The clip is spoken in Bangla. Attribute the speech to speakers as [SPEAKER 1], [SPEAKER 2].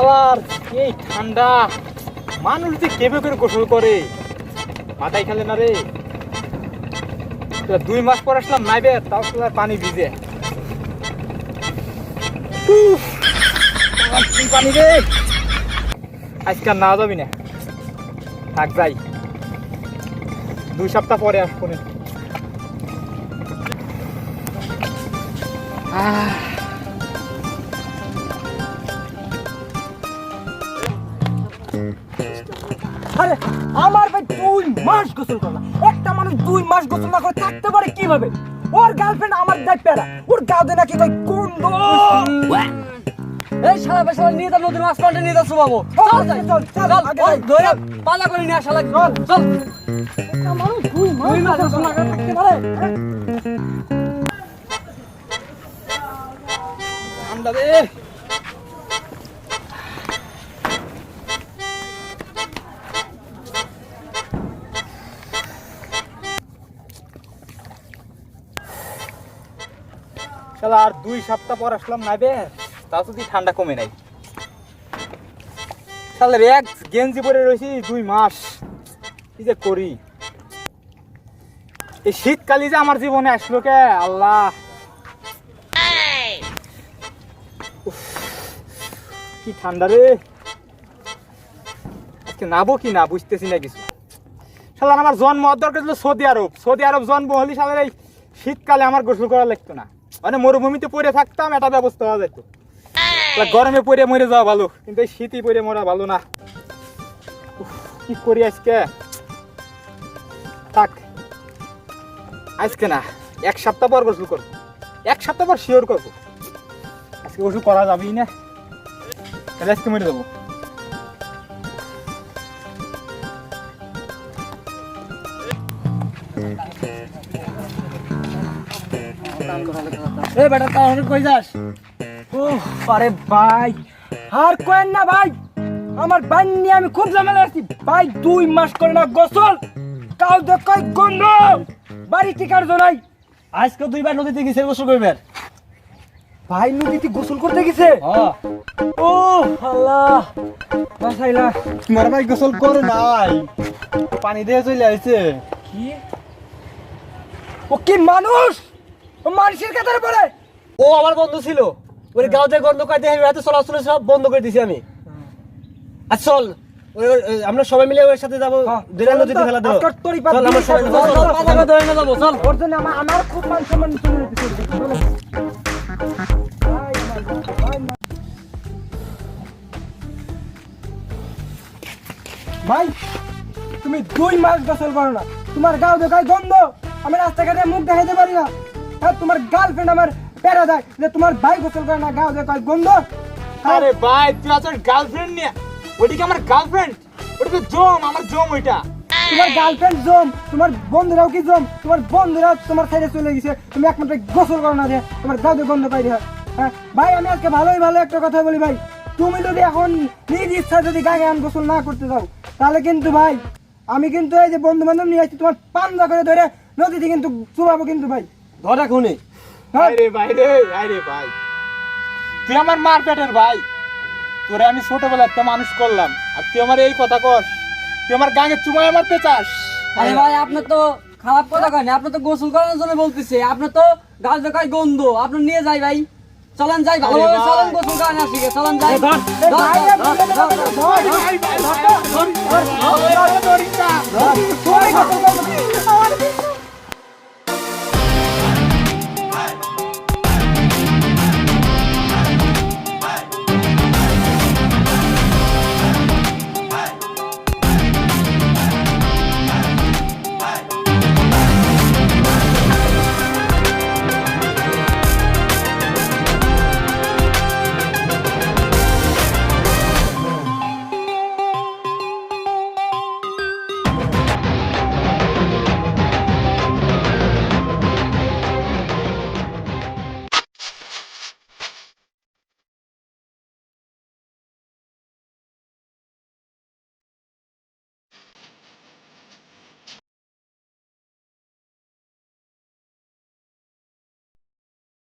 [SPEAKER 1] আবার এই ঠান্ডা। মানুষ যে কেবে করে গোসল করে। মাথায় খেলে না রে। দুই মাস পর আসলাম নাইবে, তাও পানি ভিজে। পানি রে? আজকে না যাবি না। থাক, যাই। দুই সপ্তাহ পরে আসব নে। আহ।
[SPEAKER 2] আরে আমার ভাই দুই মাস গোসল করলাম একটা মানুষ দুই মাস গোসল না করে থাকতে পারে কীভাবে? ওর গার্লফ্রেন্ড আমার দেখ প্যারা। ওর গাঁদে নাকি ভাই গন্ধ
[SPEAKER 3] এই শালা বেশালা নিয়ে যা নদীর মাছ পাল্টে নিয়ে যাচ্ছ বাবু
[SPEAKER 2] চল, চল, চল।
[SPEAKER 3] ধরে পালা করে নিয়ে আসা লাগবে চল।
[SPEAKER 2] একটা দুই মাস গোসল না করে থাকতে পারে?
[SPEAKER 1] ঠান্ডা রে শালা, আর দুই সপ্তাহ পর আসলাম না বে। তাও যদি ঠান্ডা কমে নাই। শালার এক গেঞ্জি পরে রয়েছি দুই মাস। কি যে করি? এই শীতকালে যে আমার জীবনে আসলো কে? আল্লাহ। কি ঠান্ডা রে। আজকে নাবো কি না, বুঝতেছি না কিছু। শালার আমার জন্ম দরকার ছিল সৌদি আরব। সৌদি আরব জন্ম হলি শালার এই শীতকালে আমার গোসল করা লাগতো না। মানে মরুভূমিতে পড়ে থাকতাম, এটা ব্যবস্থা হওয়া যেত। গরমে পড়ে মরে যাওয়া ভালো, কিন্তু এই শীতই পড়ে মরা ভালো না। কি করি আজকে? থাক। আজকে না, এক সপ্তাহ পর গোসল করব। এক সপ্তাহ পর শিওর করব। আজকে গোসল করা যাবেই না। তাহলে আজকে মরে যাব।
[SPEAKER 3] এই বেটা তাহলে কই যাস?
[SPEAKER 2] ও আরে ভাই আর কোয়েন না ভাই আমার বান নিয়ে আমি খুব ঝামেলা আছি। ভাই দুই মাস করে না গোসল কাউ দেখাই গন্ধ? বাড়ি টিকার জনাই
[SPEAKER 3] আজকে দুইবার নদীতে গেছে গোসল
[SPEAKER 2] ভাই নদীতে গোসল করতে গেছে?
[SPEAKER 3] হ্যাঁ।
[SPEAKER 2] ও আল্লাহ বাসাইলা
[SPEAKER 1] তোমার ভাই গোসল করে নাই। পানি দিয়ে চলে আইছে।
[SPEAKER 2] কি? ও কি মানুষ? মানুষের কাতারে পড়ে।
[SPEAKER 3] ও আমার বন্ধু ছিল। গন্ধ চলাচল সব বন্ধ করে দিছি আমি। হ্যাঁ। আর চল আমরা সবাই মিলে ওর সাথে যাব
[SPEAKER 2] হ্যাঁ,
[SPEAKER 3] খেলা দেবো আমার
[SPEAKER 2] খুব মান সম্মান ভাই তুমি দুই মাস গোসল করো না। তোমার গাও দেখায় গন্ধ। আমি রাস্তাঘাটে মুখ দেখাইতে পারি না। তোমার গার্লফ্রেন্ড আমার প্যারা দেয়। যে তোমার ভাই গোসল করে না গাও দেখায় গন্ধ আরে
[SPEAKER 1] ভাই তুই আছো গার্লফ্রেন্ড নিয়ে? ওইটা কি আমার গার্লফ্রেন্ড ওটা তো জম আমার জম ওইটা।
[SPEAKER 2] তোমার গার্লফ্রেন্ড জম তোমার বন্ধুরাও কি জম? তোমার বন্ধুরা তোমার সাইডে চলে গেছে। তুমি একমাত্র গোসল করো না যে তোমার গাও গন্ধ পাই হ্যাঁ ভাই আমি আজকে ভালোই ভালো একটা কথা বলি ভাই। তুমি যদি এখন নিজ ইচ্ছা যদি গায়ে গান গোসল না করতে যাও তাহলে কিন্তু ভাই আমি কিন্তু এই যে বন্ধু বান্ধব নিয়ে আসছি তোমার পান্দা করে ধরে নদীতে কিন্তু চুবাবো কিন্তু ভাই।
[SPEAKER 3] ধর
[SPEAKER 1] এখনই তুই আমার মার ভাই তোরে আমি ছোটবেলাতে মানুষ করলাম আর তুই আমার এই কথা কর তুই আমার গাঙে চুমায় মারতে চাস
[SPEAKER 4] আরে ভাই আপনি তো খারাপ কথা কয় না তো গোসল করানোর জন্য বলতেছে আপনি তো গাল দেখায় গন্ধ আপনার নিয়ে যাই ভাই চলান যাই ভালোভাবে চলেন গোসল করানো শিখে চলেন যাই
[SPEAKER 1] ধর ধর ধর ধর